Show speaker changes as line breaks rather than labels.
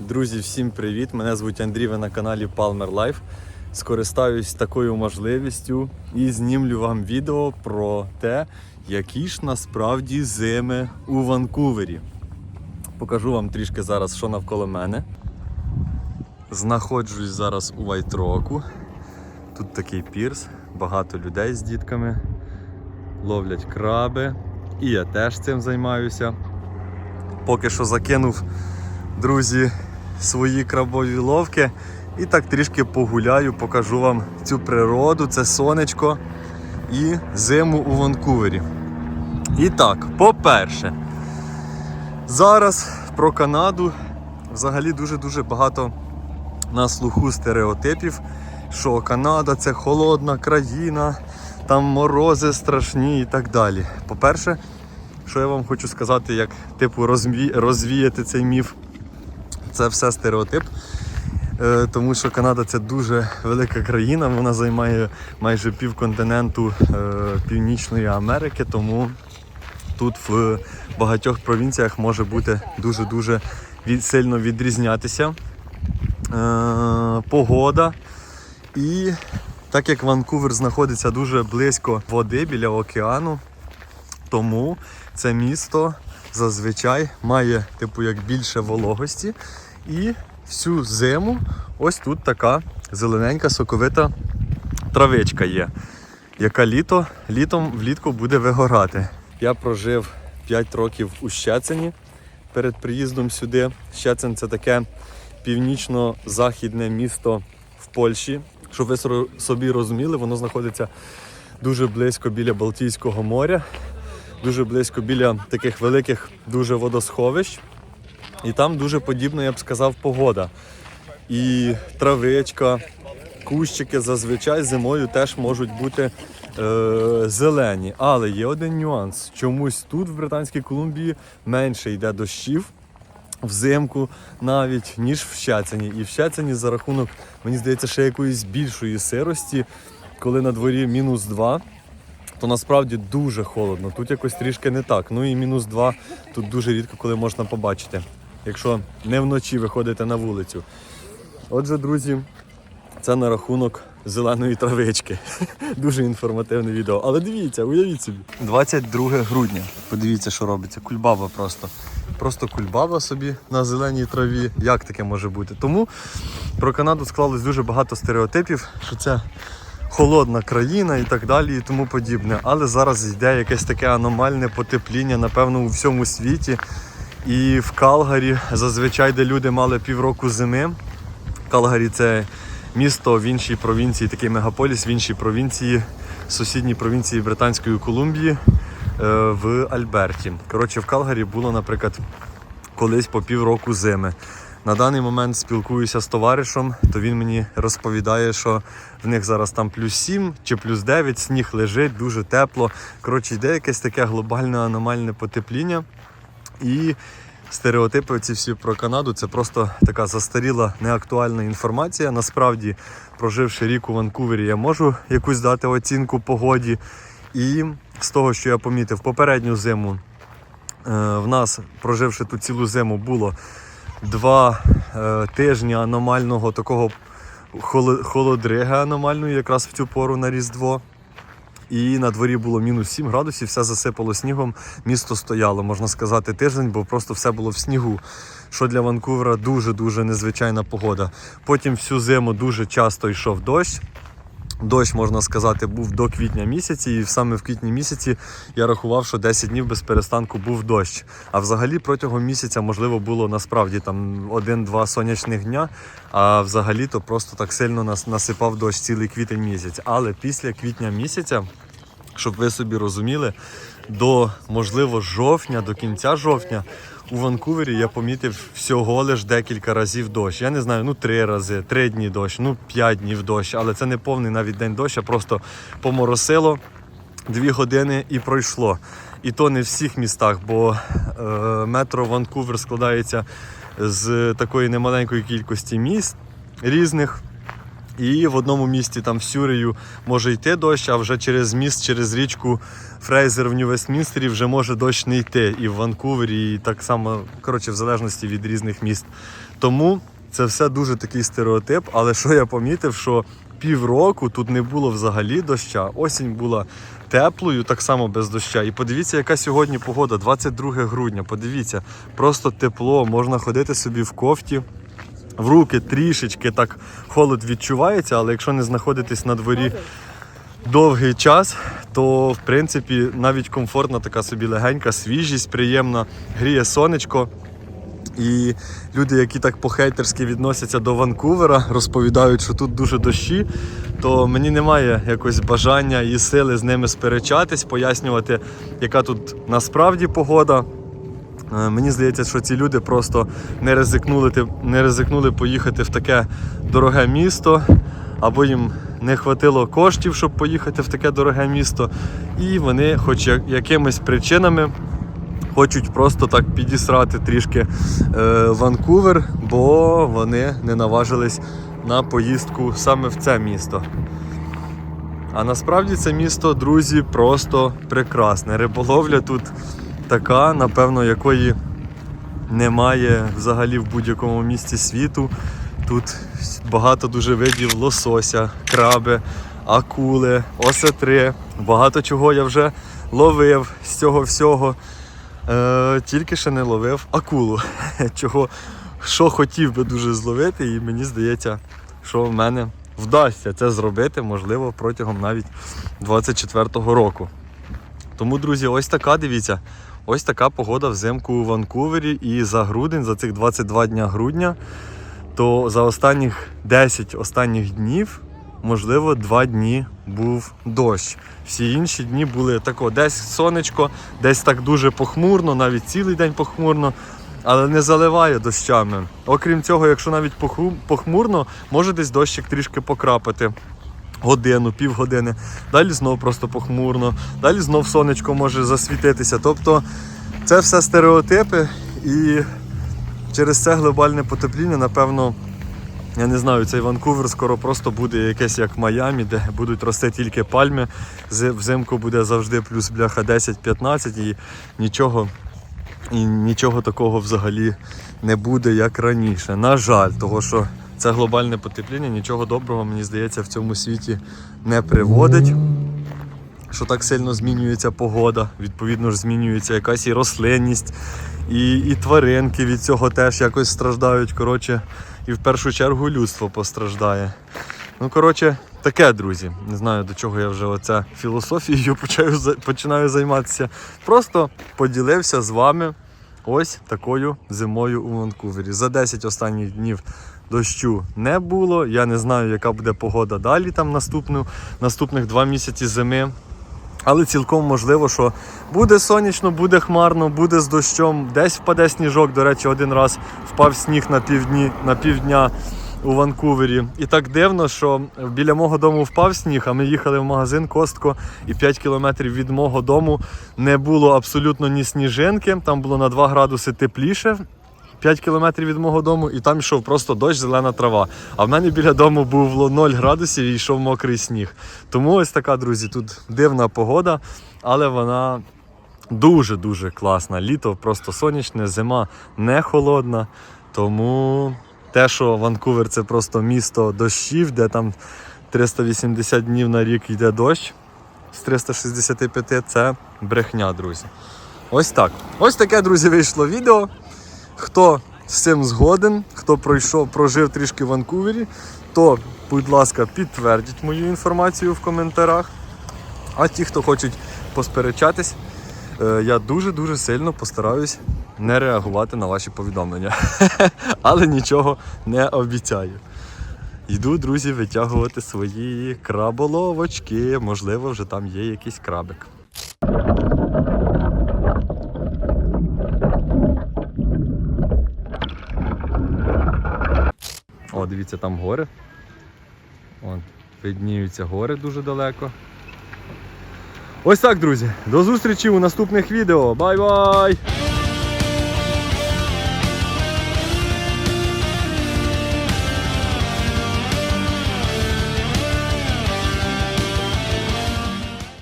Друзі, всім привіт! Мене звуть Андрій, ви на каналі Palmer Life. Скористаюсь такою можливістю і знімлю вам відео про те, які ж насправді зими у Ванкувері. Покажу вам трішки зараз, що навколо мене. Знаходжусь зараз у Вайтроку. Тут такий пірс, багато людей з дітками, ловлять краби. І я теж цим займаюся. Поки що закинув, друзі, свої крабові ловки і так трішки погуляю, покажу вам цю природу, це сонечко і зиму у Ванкувері. І так, по-перше, зараз про Канаду взагалі дуже-дуже багато на слуху стереотипів, що Канада це холодна країна, там морози страшні і так далі. По-перше, що я вам хочу сказати, як типу розві... розвіяти цей міф, це все стереотип. Е, Тому що Канада це дуже велика країна, вона займає майже півконтиненту е, Північної Америки, тому тут в багатьох провінціях може бути дуже-дуже сильно відрізнятися е, погода. І так як Ванкувер знаходиться дуже близько води біля океану, тому це місто зазвичай має типу як більше вологості. І всю зиму ось тут така зелененька соковита травичка є, яка літо, літом влітку буде вигорати. Я прожив 5 років у Щецині перед приїздом сюди. Щецин це таке північно-західне місто в Польщі. Щоб ви собі розуміли, воно знаходиться дуже близько біля Балтійського моря, дуже близько біля таких великих дуже водосховищ. І там дуже подібно, я б сказав, погода. І травичка, кущики зазвичай зимою теж можуть бути е, зелені. Але є один нюанс. Чомусь тут, в Британській Колумбії, менше йде дощів взимку навіть, ніж в Щецині. І в Щецині за рахунок, мені здається, ще якоїсь більшої сирості, коли на дворі мінус 2, то насправді дуже холодно. Тут якось трішки не так. Ну і мінус 2 тут дуже рідко коли можна побачити, якщо не вночі виходите на вулицю. Отже, друзі, це на рахунок зеленої травички. Дуже інформативне відео. Але дивіться, уявіть собі. 22 грудня. Подивіться, що робиться. Кульбаба просто. Просто кульбаба собі на зеленій траві. Як таке може бути? Тому про Канаду склалось дуже багато стереотипів, що це холодна країна і так далі, і тому подібне. Але зараз йде якесь таке аномальне потепління, напевно, у всьому світі. І в Калгарі, зазвичай, де люди мали півроку зими. Калгарі це місто в іншій провінції, такий мегаполіс в іншій провінції, сусідній провінції Британської Колумбії е, в Альберті. Коротше, в Калгарі було, наприклад, колись по півроку зими. На даний момент спілкуюся з товаришем, то він мені розповідає, що в них зараз там плюс 7 чи плюс 9, сніг лежить, дуже тепло. Коротше, йде якесь таке глобальне аномальне потепління. І стереотипи ці всі про Канаду це просто така застаріла, неактуальна інформація. Насправді, проживши рік у Ванкувері, я можу якусь дати оцінку погоді. І з того, що я помітив, попередню зиму е, в нас, проживши тут цілу зиму, було два е, тижні аномального такого холо- холодриги аномальної, якраз в цю пору на Різдво. І на дворі було мінус 7 градусів, все засипало снігом. Місто стояло, можна сказати, тиждень, бо просто все було в снігу. Що для Ванкувера дуже-дуже незвичайна погода. Потім всю зиму дуже часто йшов дощ. Дощ, можна сказати, був до квітня місяці, і саме в квітні місяці я рахував, що 10 днів без перестанку був дощ. А взагалі протягом місяця, можливо, було насправді там один-два сонячних дня, а взагалі то просто так сильно нас насипав дощ цілий квітень місяць. Але після квітня місяця, щоб ви собі розуміли, до можливо жовтня, до кінця жовтня. У Ванкувері я помітив всього лиш декілька разів дощ. Я не знаю, ну три рази, три дні дощ, ну п'ять днів дощ, але це не повний навіть день дощ, а просто поморосило дві години і пройшло. І то не в всіх містах, бо е, метро Ванкувер складається з такої немаленької кількості міст різних. І в одному місті там в Сюрею може йти дощ, а вже через міст, через річку Фрейзер в Нью-Вестмінстері вже може дощ не йти. І в Ванкувері, і так само, коротше, в залежності від різних міст. Тому це все дуже такий стереотип. Але що я помітив, що півроку тут не було взагалі доща. Осінь була теплою, так само без доща. І подивіться, яка сьогодні погода, 22 грудня. Подивіться, просто тепло, можна ходити собі в кофті. В руки трішечки так холод відчувається, але якщо не знаходитись на дворі довгий час, то в принципі навіть комфортна така собі легенька, свіжість, приємна, гріє сонечко. І люди, які так по-хейтерськи відносяться до Ванкувера, розповідають, що тут дуже дощі, то мені немає якось бажання і сили з ними сперечатись, пояснювати, яка тут насправді погода. Е, Мені здається, що ці люди просто не ризикнули, не ризикнули поїхати в таке дороге місто, або їм не хватило коштів, щоб поїхати в таке дороге місто. І вони, хоч якимись причинами, хочуть просто так підісрати трішки е, Ванкувер, бо вони не наважились на поїздку саме в це місто. А насправді це місто, друзі, просто прекрасне. Риболовля тут така, напевно, якої немає взагалі в будь-якому місті світу. Тут багато дуже видів лосося, краби, акули, осетри. Багато чого я вже ловив з цього всього. Е, тільки ще не ловив акулу. Чого, що хотів би дуже зловити, і мені здається, що в мене вдасться це зробити, можливо, протягом навіть 24-го року. Тому, друзі, ось така, дивіться, ось така погода взимку у Ванкувері. І за грудень, за цих 22 дня грудня, то за останніх 10 останніх днів, можливо, 2 дні був дощ. Всі інші дні були тако, десь сонечко, десь так дуже похмурно, навіть цілий день похмурно. Але не заливає дощами. Окрім цього, якщо навіть похмурно, може десь дощик трішки покрапати годину, півгодини. Далі знов просто похмурно, далі знов сонечко може засвітитися. Тобто це все стереотипи, і через це глобальне потепління, напевно, я не знаю, цей Ванкувер скоро просто буде якесь як Майамі, де будуть рости тільки пальми. Взимку буде завжди плюс бляха 10-15 і нічого. І нічого такого взагалі не буде, як раніше. На жаль, того що це глобальне потепління нічого доброго, мені здається, в цьому світі не приводить. Що так сильно змінюється погода, відповідно ж змінюється якась і рослинність, і, і тваринки від цього теж якось страждають. Коротше, і в першу чергу людство постраждає. Ну, коротше, таке, друзі. Не знаю, до чого я вже оце філософією почаю, починаю займатися. Просто поділився з вами ось такою зимою у Ванкувері. За 10 останніх днів дощу не було. Я не знаю, яка буде погода далі там наступну, наступних два місяці зими. Але цілком можливо, що буде сонячно, буде хмарно, буде з дощом, десь впаде сніжок. До речі, один раз впав сніг на півдні, на півдня у Ванкувері. І так дивно, що біля мого дому впав сніг, а ми їхали в магазин Костко, і 5 кілометрів від мого дому не було абсолютно ні сніжинки. Там було на 2 градуси тепліше. 5 кілометрів від мого дому, і там йшов просто дощ, зелена трава. А в мене біля дому було 0 градусів і йшов мокрий сніг. Тому ось така, друзі, тут дивна погода, але вона дуже-дуже класна. Літо просто сонячне, зима не холодна. Тому те, що Ванкувер це просто місто дощів, де там 380 днів на рік йде дощ з 365, це брехня, друзі. Ось так. Ось таке, друзі, вийшло відео. Хто з цим згоден, хто пройшов, прожив трішки в Ванкувері, то, будь ласка, підтвердіть мою інформацію в коментарях. А ті, хто хочуть посперечатись, е, я дуже-дуже сильно постараюсь не реагувати на ваші повідомлення. Але нічого не обіцяю. Йду, друзі, витягувати свої краболовочки. Можливо, вже там є якийсь крабик. Дивіться, там гори. Вон, видніються гори дуже далеко. Ось так, друзі. До зустрічі у наступних відео. Бай-бай!